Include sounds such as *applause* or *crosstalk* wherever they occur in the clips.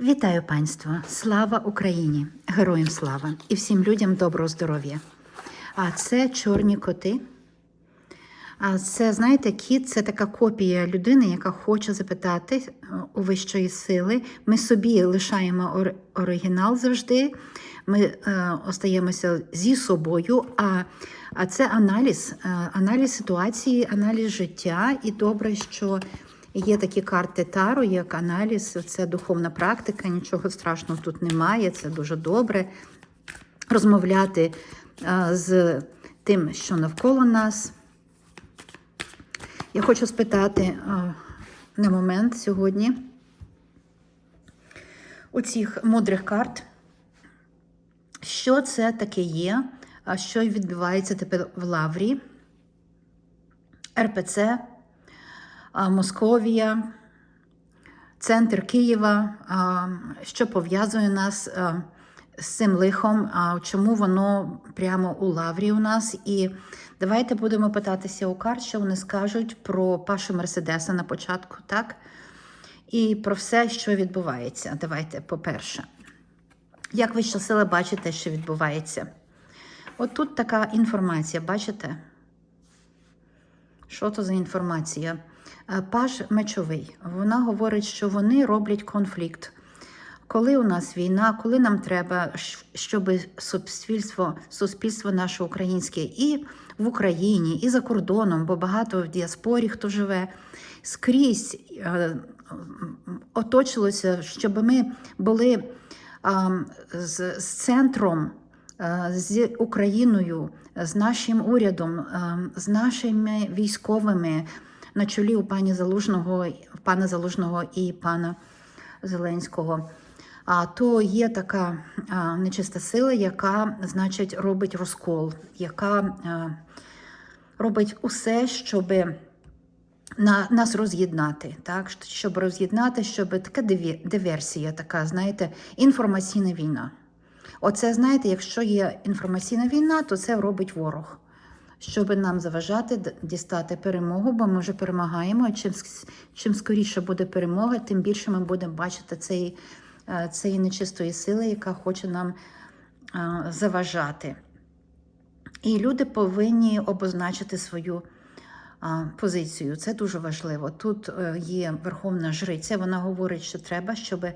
Вітаю панство! Слава Україні! Героям слава і всім людям доброго здоров'я. А це чорні коти. А це, знаєте, кіт це така копія людини, яка хоче запитати е, у вищої сили. Ми собі лишаємо ор- оригінал завжди. Ми е, остаємося зі собою. А, а це аналіз, е, аналіз ситуації, аналіз життя. І добре, що є такі карти Таро, як аналіз, це духовна практика, нічого страшного тут немає, це дуже добре. Розмовляти е, з тим, що навколо нас. Я хочу спитати на момент сьогодні у цих мудрих карт, що це таке є, що відбувається тепер в Лаврі, РПЦ, Московія, центр Києва, що пов'язує нас з цим лихом, чому воно прямо у Лаврі у нас. І давайте будемо питатися у карт, що вони скажуть про Пашу Мерседеса на початку, так? І про все, що відбувається. Давайте, по-перше, як ви щасили бачите, що відбувається? От тут така інформація, бачите? Що то за інформація? Е, Паш мечовий. Вона говорить, що вони роблять конфлікт. Коли у нас війна, коли нам треба, щоб суспільство, суспільство наше українське і в Україні, і за кордоном, бо багато в діаспорі хто живе, скрізь е, оточилося, щоб ми були а, з, з центром, е, з Україною, з нашим урядом, е, з нашими військовими на чолі у пані Залужного, пана Залужного і пана Зеленського. А то є така нечиста сила, яка, значить, робить розкол, яка робить усе, щоб на, нас роз'єднати, так? щоб роз'єднати, щоб така диверсія, така, знаєте, інформаційна війна. Оце, знаєте, якщо є інформаційна війна, то це робить ворог. Щоб нам заважати дістати перемогу, бо ми вже перемагаємо. Чим, чим скоріше буде перемога, тим більше ми будемо бачити цієї, е, цієї нечистої сили, яка хоче нам е, заважати. І люди повинні обозначити свою позицію. Це дуже важливо. Тут е, є верховна жриця. Вона говорить, що треба, щоб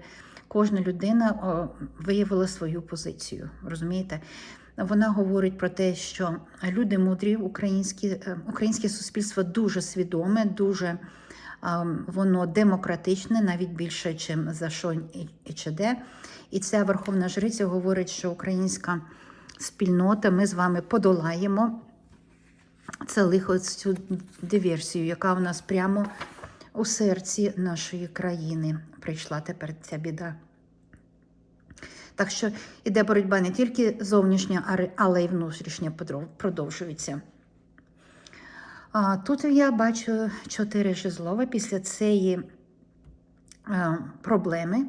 кожна людина виявила свою позицію. Розумієте? Вона говорить про те, що люди мудрі, українські, е, українське суспільство дуже свідоме, дуже воно демократичне, навіть більше, ніж за що і- ЧД. І ця верховна жриця говорить, що українська спільнота, ми з вами подолаємо це лихо цю диверсію, яка у нас прямо у серці нашої країни прийшла тепер ця біда. Так що іде боротьба не тільки зовнішня, але й внутрішня продовжується. Тут я бачу чотири жезлова. Після цієї е, проблеми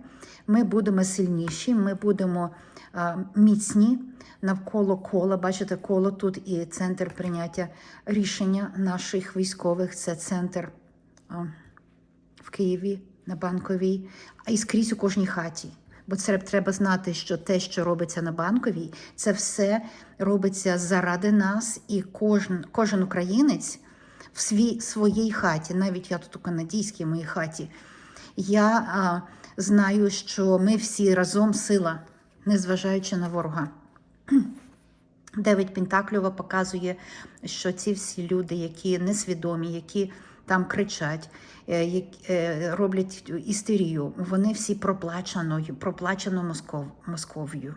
ми будемо сильніші, ми будемо е, міцні навколо кола. Бачите, коло тут і центр прийняття рішення наших військових. Це центр е, в Києві на банковій, а і скрізь у кожній хаті. Бо це треба знати, що те, що робиться на банковій, це все робиться заради нас, і кожен, кожен українець в свій, своїй хаті, навіть я тут у канадійській моїй хаті, я а, знаю, що ми всі разом сила, незважаючи на ворога. Дев'ять Пентакльова показує, що ці всі люди, які несвідомі, які там кричать, е, е, роблять істерію, вони всі проплачено, проплачено Москов, Москов'ю.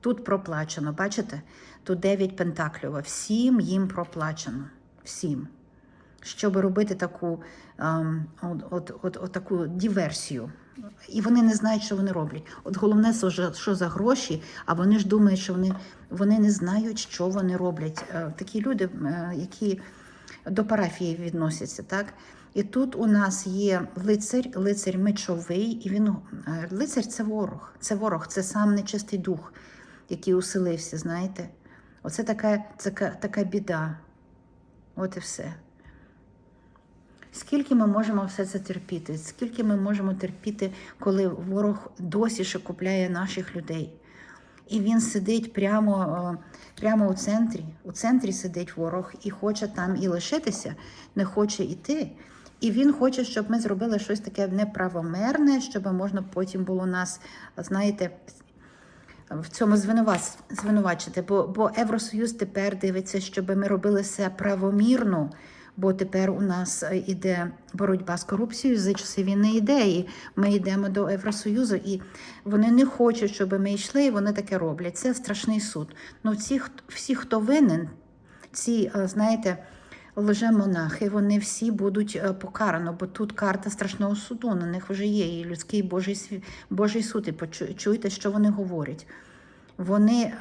Тут проплачено, бачите? Тут дев'ять Пентакльова. Всім їм проплачено. Всім. Щоб робити таку, ем, от, от, от, от таку диверсію. І вони не знають, що вони роблять. От головне, що, за- гроші, а вони ж думають, що вони, вони не знають, що вони роблять. Е, Такі люди, які до парафії відносяться, так? І тут у нас є лицар, лицар мечовий, і він е, лицар це ворог. Це ворог, це сам нечистий дух, який уселився, знаєте? Оце така, така, така біда. От і все. Скільки ми можемо все це терпіти? Скільки ми можемо терпіти, коли ворог досі ще купляє наших людей? І він сидить прямо, е, прямо у центрі. У центрі сидить ворог і хоче там і лишитися, не хоче йти. І він хоче, щоб ми зробили щось таке неправомерне, щоб можна потім було нас, знаєте, в цьому звинувачити. Бо, бо Євросоюз тепер дивиться, щоб ми робили все правомірно. Бо тепер у нас е, іде боротьба з корупцією за часи війни йде, ми йдемо до Євросоюзу, і вони не хочуть, щоб ми йшли, і вони таке роблять. Це страшний суд. Ну, ці, всі, хто винен, ці, е, знаєте, лжемонахи, вони всі будуть е, покарано, бо тут карта страшного суду, на них вже є і людський Божий, Божий суд. І почу- чуєте, що вони говорять. Вони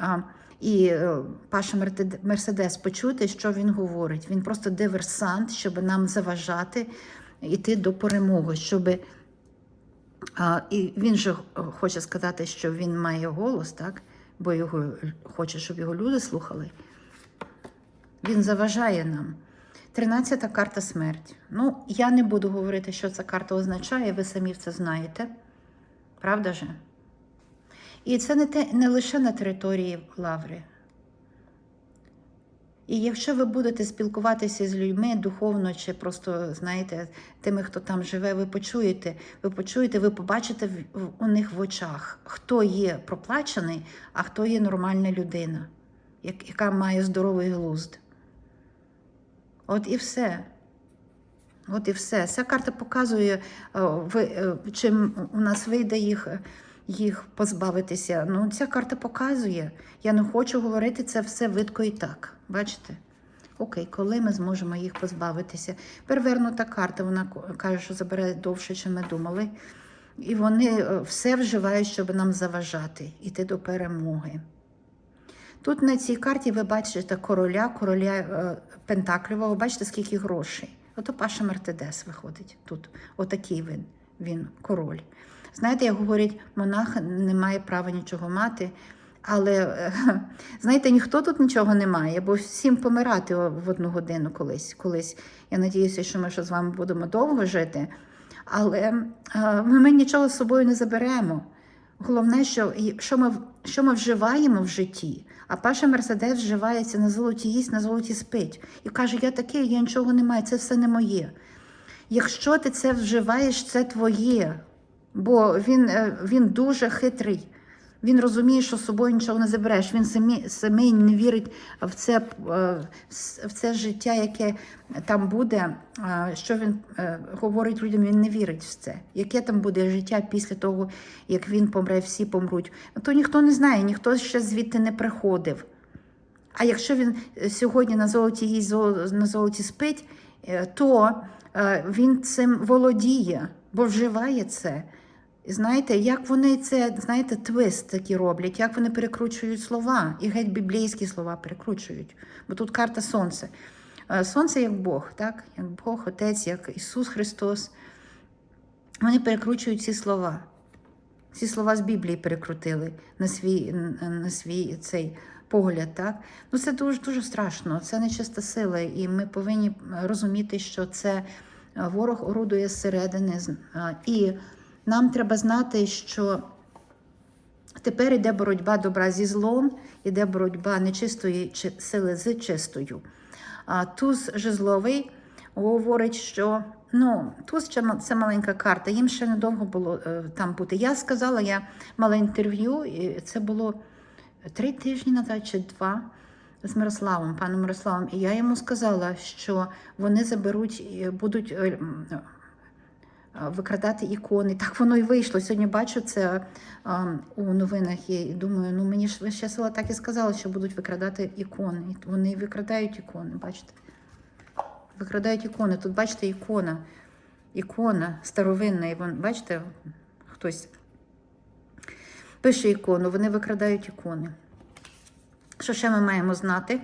і е, Паша Мерседес, почуйте, що він говорить. Він просто диверсант, щоб нам заважати йти до перемоги, щоб і він же хоче сказати, що він має голос, так? Бо його хоче, щоб його люди слухали. Він заважає нам. Тринадцята карта смерть. Ну, я не буду говорити, що ця карта означає, ви самі це знаєте. Правда же? І це не, те, не лише на території Лаври. І якщо ви будете спілкуватися з людьми духовно чи просто, знаєте, тими, хто там живе, ви почуєте, ви почуєте, ви побачите у них в очах, хто є проплачений, а хто є нормальна людина, як- яка має здоровий глузд. От і все. От і все. Ця карта показує, е, е, чим у нас вийде їх, е, їх позбавитися. Ну, ця карта показує. Я не хочу говорити це все видко і так. Бачите? Окей, коли ми зможемо їх позбавитися? Перевернута карта, вона каже, що забере довше, ніж ми думали. І вони е, все вживають, щоб нам заважати, іти до перемоги. Тут на цій карті ви бачите короля, короля е, Пентаклівого, бачите, скільки грошей. Ото Паша Мертедес виходить тут. Отакий він, він король. Знаєте, як говорять, монах не має права нічого мати. Але *laughs* знаєте, ніхто тут нічого не має, бо всім помирати в одну годину колись. колись. Я надіюся, що ми ще з вами будемо довго жити. Але е, ми нічого з собою не заберемо. Головне, що, що, ми, що ми вживаємо в житті. А Паша Мерседес вживається на золоті їсть, на золоті спить. І каже: Я такий, я нічого не маю, це все не моє. Якщо ти це вживаєш, це твоє. Бо він, е, він дуже хитрий. Він розуміє, що з собою нічого не забереш. Він самі, самий не вірить в це, е, в це життя, яке там буде. Що він е, говорить людям, він не вірить в це. Яке там буде життя після того, як він помре, всі помруть. То ніхто не знає, ніхто ще звідти не приходив. А якщо він е, сьогодні на золоті їсть, на золоті спить, е, то е, він цим володіє, бо вживає це. І Знаєте, як вони це, знаєте, твист такі роблять, як вони перекручують слова, і геть біблійські слова перекручують. Бо тут карта Сонце. Е, Сонце як Бог, так? Як Бог, Отець, як Ісус Христос. Вони перекручують ці слова. Ці слова з Біблії перекрутили на свій, на свій цей погляд. Так? Ну, це дуже дуже страшно, це нечиста сила, і ми повинні розуміти, що це е, ворог орудує зсередини. І нам треба знати, що тепер йде боротьба добра зі злом, іде боротьба нечистої сили з чистою. А туз жезловий говорить, що ну, туз це маленька карта, їм ще недовго було е, там бути. Я сказала, я мала інтерв'ю, і це було три тижні назад чи два з Мирославом, паном Мирославом. І я йому сказала, що вони заберуть, будуть. Е, е, Викрадати ікони. Так воно і вийшло. Сьогодні бачу це а, у новинах і думаю, ну мені ж ще села так і сказали, що будуть викрадати ікони. Вони викрадають ікони, бачите? Викрадають ікони. Тут бачите ікона. Ікона старовинна. І вон, бачите, хтось пише ікону, вони викрадають ікони. Що ще ми маємо знати?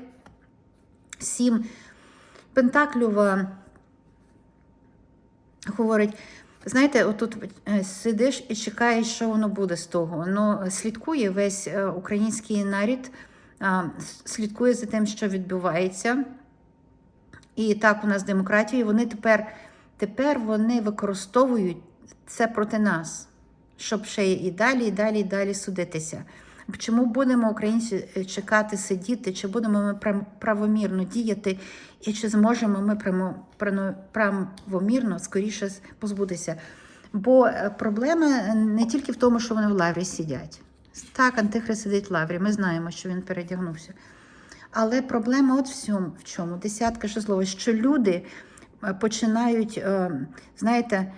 Сім. Пентаклюва говорить. Знаєте, отут е, сидиш і чекаєш, що воно буде з того. Воно слідкує весь е, український нарід, слідкує за тим, що відбувається. І так, у нас демократія, вони тепер тепер вони використовують це проти нас, щоб ще і далі, і далі, і далі судитися. Чому будемо українці е, чекати, сидіти, чи будемо ми правомірно діяти, і чи зможемо ми правомірно скоріше позбутися? Бо е, проблема не тільки в тому, що вони в лаврі сидять. Так, Антихрист сидить в лаврі, ми знаємо, що він передягнувся. Але проблема от в в чому, десятка жезлова, що люди е, починають, е, знаєте,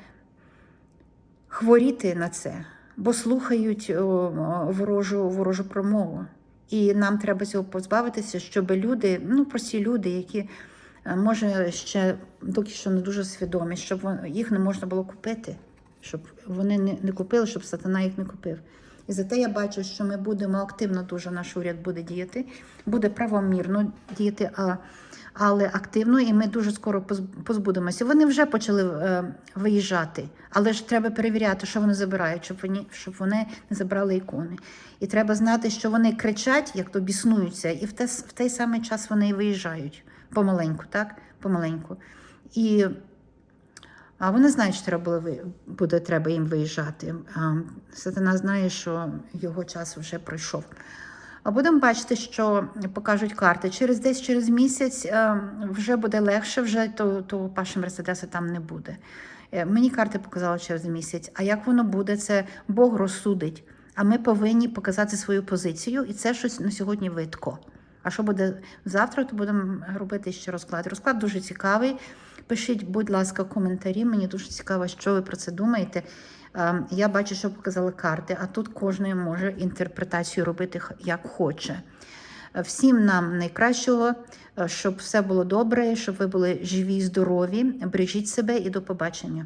хворіти на це, бо слухають ворожу, ворожу промову. І нам треба цього позбавитися, щоб люди, ну прості люди, які е, може ще доки що не дуже свідомі, щоб їх не можна було купити, щоб вони не, не купили, щоб сатана їх не купив. І зате я бачу, що ми будемо активно дуже наш уряд буде діяти, буде правомірно діяти, а, але активно, і ми дуже скоро позбудемося. Вони вже почали е, виїжджати, але ж треба перевіряти, що вони забирають, щоб вони, щоб вони не забрали ікони. І треба знати, що вони кричать, як то біснуються, і в, те, в той самий час вони і виїжджають помаленьку, так? Помаленьку. І а вони знають, що треба було буде треба їм виїжджати. А сатана знає, що його час вже пройшов. А будемо бачити, що покажуть карти. Через десь через місяць е, вже буде легше, вже то, то Паші Мерседеса там не буде. Е, Мені карти показали через місяць. А як воно буде, це Бог розсудить. А ми повинні показати свою позицію, і це щось на сьогодні видко. А що буде завтра, то будемо робити ще розклад. Розклад дуже цікавий. Пишіть, будь ласка, коментарі. Мені дуже цікаво, що ви про це думаєте. Е, Я бачу, що показали карти, а тут кожен може інтерпретацію робити як хоче. Е, Всім нам найкращого, е, щоб все було добре, щоб ви були живі, і здорові. Бережіть себе і до побачення.